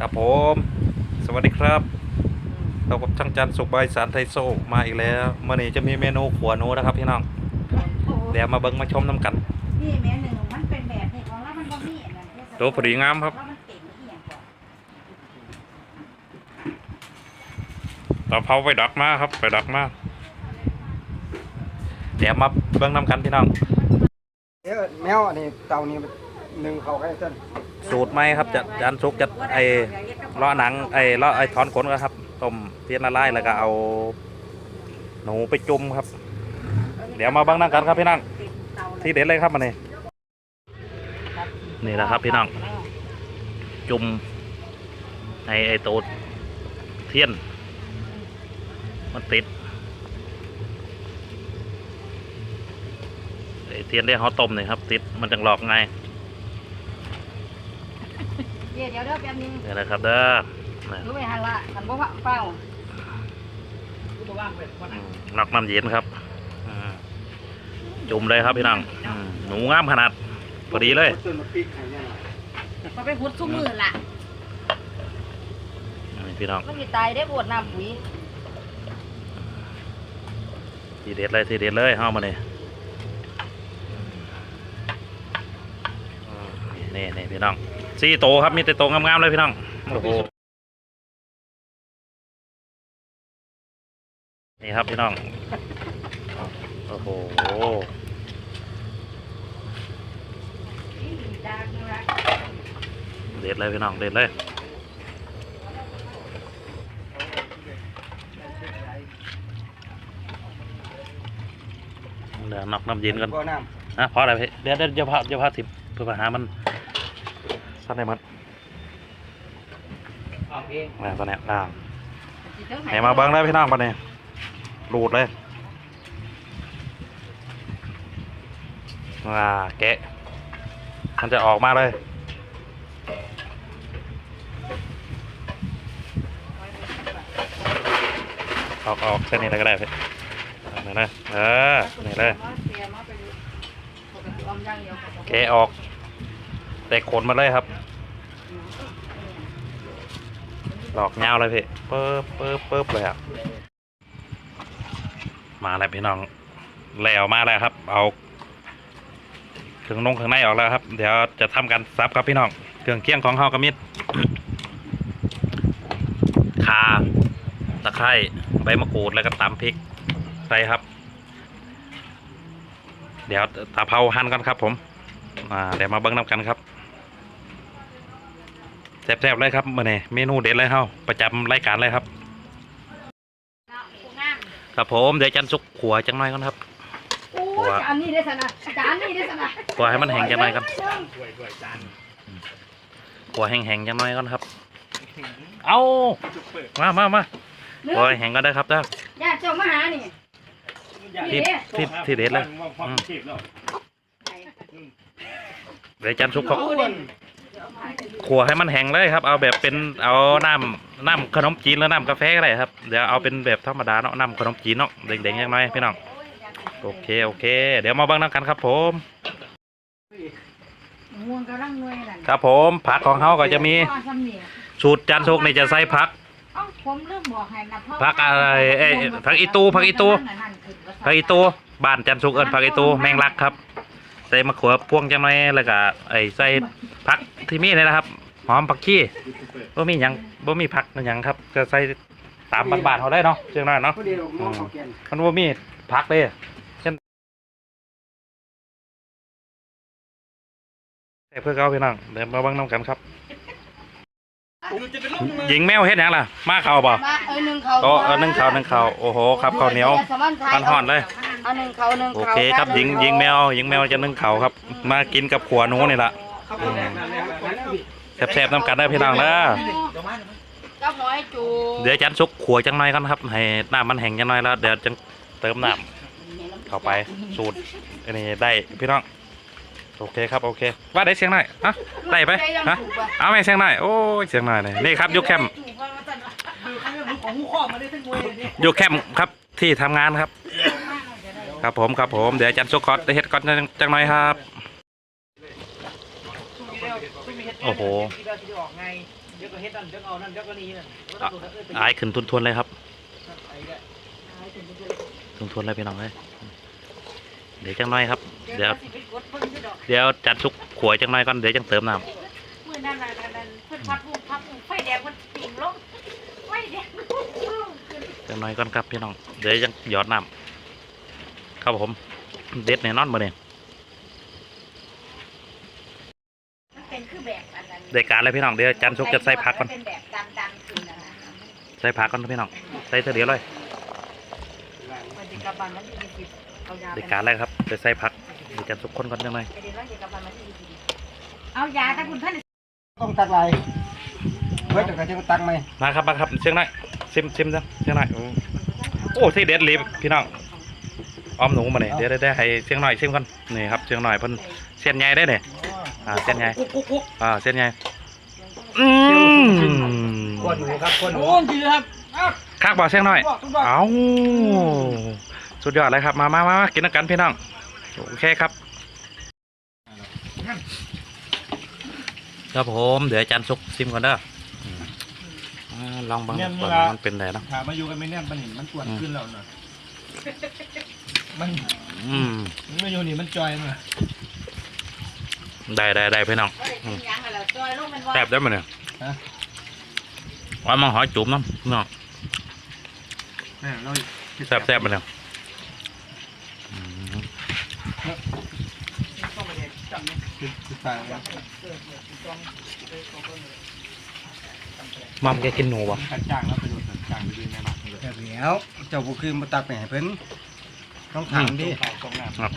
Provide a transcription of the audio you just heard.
ครับผม สวัสดีครับเรากับช่างจันทร์สุขใบายสารไทยโซมาอีกแล้วเมื่อนี้จะมีเมนูขัวหนูนะครับพี่น้อง เดี๋ยวมาเบิ้งมาชมน้ำกันนี่แม่หนึ่งมันเป็นแบบนี้ของเรามันบ่มีอันนั้นตัวพอดีงามครับแล้วมันเต็มอีหยังก่อนเราเผาไปดักมาครับ ไปดักมาเดี๋ยวมาเบิ้งน้ำกันพี่น้องเอ้ยแมวอันนี้เต่านี่ หนึ่งเขาให้เส้นสูตรไหมครับจะจันทร์สุกจะไอเลาะหนังไอเลาะไอถอนขนก็ครับต้มเทียนละลายแล้วก็เอา หนูไปจุ่มครับ เดี๋ยวมาบิ้งน้ำกันครับพี่น้องที่เด็ดเลยครับมันนี่นี่แหละครับพี่น้องจุ่มไอไอตัวเทียน มันติดไอเทียนที่เขาต้มนี่ครับ ติดมันจังหลอกไง เดี๋ยวเดี๋ยวเดี๋ยวแป๊บนึงนี่แหละครับเด้อนี่รู้ไหมฮันละคันบ่ว่าเป้าอืมนอกน้ำเย็นครับอืมจุ่มเลยครับพี่น้องอืมหนูงามขนาดพอดีเลย ต้นมะพริกให้เนี่ยพอไปพุดซุมือล่ะนี่พี่น้องมันสิตายได้บวชน้ำปุ๋ยทีเด็ดเลยทีเด็ดเลยเข้ามาเนี่ยนี่นี่พี่น้อง สี่โตครับมีแต่โตงามๆเลยพี่น้องโอ้โหนี่ครับพี่น้องโอ้โหเด็ดเลยพี่น้องเด็ดเลยเดี๋ยวนอกน้ำเย็นกันบ่อน้นะเพราะอะไรพี่เดี๋ยวเดี๋ยวจะพาจะพาทิมเพื่อไปหามัน สั้นได้มันำออกเองอ่าตอนเนี้ยอ่าให้มาเบิ้งได้พี่น้องปะเนี่ยรูดเลยอ่าแกะ มันจะออกมาเลยออกออกเส้นนี้เลยก็ได้พี่นี่เลยเออนี่เลยแกะออก แต่ขนมาเลยครับหลอกเงาเลยพี่เปิ๊บเปิ๊บเปิ๊บเลยครับมาแล้วพี่น้องแล้วมาแล้วครับ เอาเครื่องนงเครื่องในออกแล้วครับ เดี๋ยวจะทำการซับครับพี่น้องเครื่องเคียงของเฮากระมิดขาตะไคร้ใบมะกรูดแล้วก็ตำพริกใส่ครับ เดี๋ยวตาเผาหั่นกันครับผมอ่าเดี๋ยวมาเบิ้งน้ำกันครับ แซ่บๆเลยครับมื่อนี้เมนูเด็ดเลยเฮาประจำรายการเลยครับ ครับผมเดี๋ยวจันสุกขัวจังหน่อยก่อนครับ โอ้ยจานนี้ได้สนะจานนี้ได้สนะขัวให้มันแห้งจังหน่อยก่อนขัวแห้งๆจังหน่อยก่อนครับ เอามามามาขัวให้แห้งก็ได้ครับเด้อญาติเจ้ามาหานี่ที่ที่ที่เด็ดเลยอืมเดี๋ยวจันสุกเขา ขัวให้มันแห้งเลยครับ เอาแบบเป็นเอาน้ำน้ำขนมจีนหรือน้ำกาแฟก็ได้ครับเดี๋ยวเอาเป็นแบบธรรมดาเนาะน้ำขนมจีนเนาะเด็กๆยังน้อยพี่น้องโอเคโอเค เดี๋ยวมาเบิ่งน้ำกันครับ ผมม่วงกำลังงวยนั่นครับผมผักของเขาก็จะมีพ่อซ้ำนี่สูตรจันทุกนี่จะใส่ผักเอ้าผมเริ่มบอกให้นะพ่ผักอะไรเอ้ยผักอีตูผักอีตูผักอีตูบ้านจันทุกเอิญผักอีตูแมงลักครับใส่มะเขือพวงจังหน่อยแล้วก็ไอ้ใส่ผักที่มีเลยนะครับหอมผักชีบ่มีหยังบ่มีผักนั่นหยังครับก็ใส่ตามบ้านๆเขาได้เนาะเชียงน้อยเนาะพอดีเรามองเขาแกนมันบ่มีผักเลยเช่นใส่เพื่อเขาพี่น้องเดี๋ยวมาเบิ่งน้ำกันครับหญิงแมวเฮ็ดหยังล่ะมาเขาบ่มาเออหนึ่งเขาโตเออนึ่งข้าวนึ่งข้าวโอ้โหครับข้าวเหนียวมันห่อนเลย เอาหนึ่งเขาหนึ่งโอเขาเคครับหญิงหญิงแมวหญิงแมวจะนึ่งข้าวครับ มากินกับขัวหนูนี่ละแซ่บๆน้ำกันได้อพี่น้องนะกับหอยจูเดี๋ยวจันซุกขัวจังหน่อยกันครับให้น้ำมันแห้งจังหน่อยแล้วเดี๋ยวจังเติมน้ำเข้าไปสูตรอันนี้ได้พี่น้องโอเคครับโอเค ว่าได้เสียงหน่อยฮะได้ไปฮะเอาไหมเสียงหน่อยโอ้ยเสียงหน่อยเลยนี่ครับอยุคแคมป์ อยุคแคมป์ครับที่ทำงานครับ ครับผมครับผมเดี๋ยวจันซุกคอตได้เฮ็ดก่อนจังจังหน่อยครับ โอ้โหเดี๋ยวก็เฮ็ดนั่นเดี๋ยวเอานั่นเดี๋ยวก็นี่นั่นอายขึ้นทุนๆเลยครับทุนๆเลยพี่น้องเลยเดี๋ยวจังน้อยครับ เดี๋ยวสิไปกดเพิ่นอยู่ดอกเดี๋ยวจัดสุกขวยจังน้อยก่อนเดี๋ยวจังเติมน้มื้อนั้นน่ะนั่นนั่นเพิ่นพัดลูกพัดลูกไฟแดงเพิ่นปิ่งลงไฟแดงลงขึ้นำจังน้อยก่อนครับพี่น้อง เดี๋ยวจังหยอดน้ำ ครับผมเด็ดแน่นอนมาเนี่ยมันเป็นคือแบบอันนั้นได้การเลยพี่น้องเดี๋ยวจันสุกจะใส่ผักก่อนเป็นแบบดันๆขึ้นนะนะใส่ผักก่อนพี่น้องใส่เท่าเดียวเลยมันจะกลับบ้านมันที่สิบเอายาได้การเลยครับจะใส่ผักเดี๋ยวจันสุกคนก่อนจังหน่อยไปเดี๋ยวเราจะกลับบ้านมันที่สิบเอายาถ้าคุณท่านต้องตักลายเบิดแล้วก็จะตักไหมมาครับมาครับเชียงหน่อยซิมซิมจังเชียงหน่อยโอ้โอ้ใส่เด็ดเลยพี่น้อง อ้อมหนูมาเนี่ยเดี๋ยวได้ได้ให้เชียงหน่อยซิมก่อนนี่ครับเชียงหน่อยเพิ่นเส้นใหญ่ได้เนี่ยอ่าเส้นใหญ่อ่าเส้นใหญ่อืมก้นหนูครับก้นหนูโอ้ดีครับคักบ่เชียงหน่อยเอาสุดยอดเลยครับมามามามากินกันพี่น้องโอเคครับครับผมเดี๋ยวอาจารย์สุกซิมก่อนเด้ออืมอ่าลองเบังก่อนว่ามันเป็นไงเนาะถามมาอยู่กันไม่แน่นปะนี่มันปวดขึ้นแล้วหน่อย มันอืมมันมาอยู่นี่มันจอยมาได้ได้ได้พี่น้องก็เลยกินยังอะไรจอยลงมันว่าแซ่บได้ไหมเนี่ยว่ามังหอยจุ่มน้ำพี่น้องเนี่ยเราแซ่บแซ่บมาเนี่ยอืมคือคือตายแล้วมัมแกกินหนูบ่ขันจ้างแล้วไปโดนขันจ้างไปดูในหมักเลยแต่แล้วเจ้าบุคือมาตักไปให้เพิ่น ต้องถามดิ ครับ